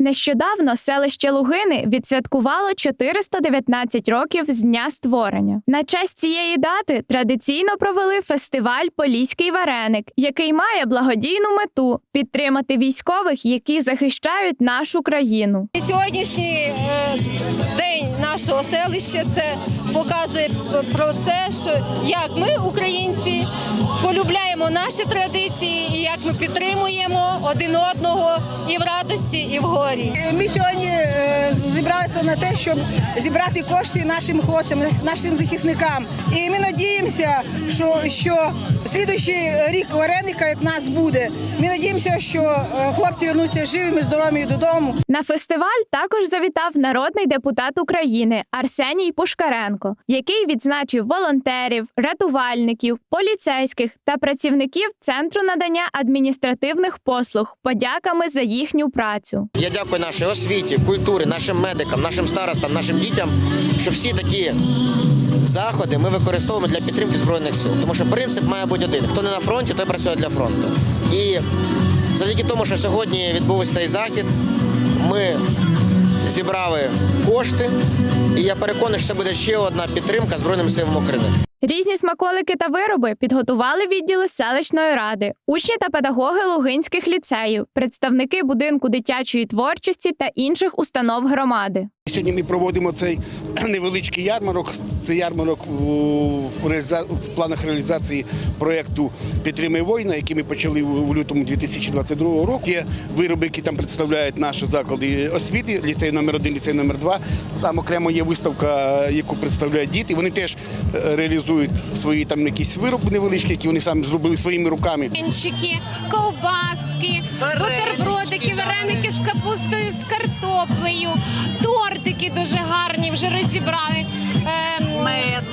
Нещодавно селище Лугини відсвяткувало 419 років з дня створення. На честь цієї дати традиційно провели фестиваль Поліський вареник, який має благодійну мету підтримати військових, які захищають нашу країну. Сьогоднішній е, день нашого селища це показує про це, що як ми, українці, полюбляємо наші традиції і як ми підтримуємо один одного і в радості, і в горі. Ми сьогодні е, зібралися на те, щоб зібрати кошти нашим хлопцям, нашим захисникам. І ми надіємося, що, що слідуючий рік вареника, як в нас буде, ми надіємося, що е, хлопці вернуться живими, здоровими додому. На фестиваль також завітав народний депутат України Арсеній Пушкаренко, який відзначив волонтерів, рятувальників, поліцейських та працівників центру надання адміністративних послуг подяками за їхню працю. Я дякую нашій освіті, культурі, нашим медикам, нашим старостам, нашим дітям, що всі такі заходи ми використовуємо для підтримки збройних сил. Тому що принцип має бути один: хто не на фронті, той працює для фронту. І завдяки тому, що сьогодні відбувся цей захід, ми зібрали кошти, і я переконаний, що це буде ще одна підтримка Збройним силам України. Різні смаколики та вироби підготували відділи селищної ради, учні та педагоги лугинських ліцеїв, представники будинку дитячої творчості та інших установ громади. Сьогодні ми проводимо цей невеличкий ярмарок. Це ярмарок в, реаліза- в планах реалізації проєкту Підтримай воїна, який ми почали у лютому 2022 року. Є вироби, які там представляють наші заклади освіти, ліцей номер 1 ліцей номер 2 Там окремо є виставка, яку представляють діти. Вони теж е, реалізують свої там якісь вироби невеличкі, які вони самі зробили своїми руками. Ковбаски, бутербродики, вареники з капустою, з картоплею, тортики дуже гарні, вже розібрали. Ем, мед,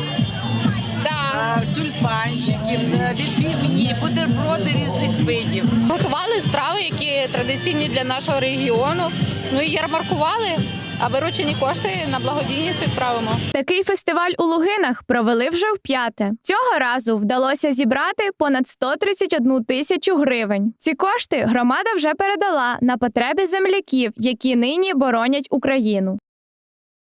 да. е, тюльпанчики, е, відбивні, бутерброди різних видів. Готували страви, які традиційні для нашого регіону. Ну і ярмаркували, а виручені кошти на благодійність відправимо. Такий фестиваль у Лугинах провели вже вп'яте. Цього разу вдалося зібрати понад 131 тисячу гривень. Ці кошти громада вже передала на потреби земляків, які нині боронять Україну.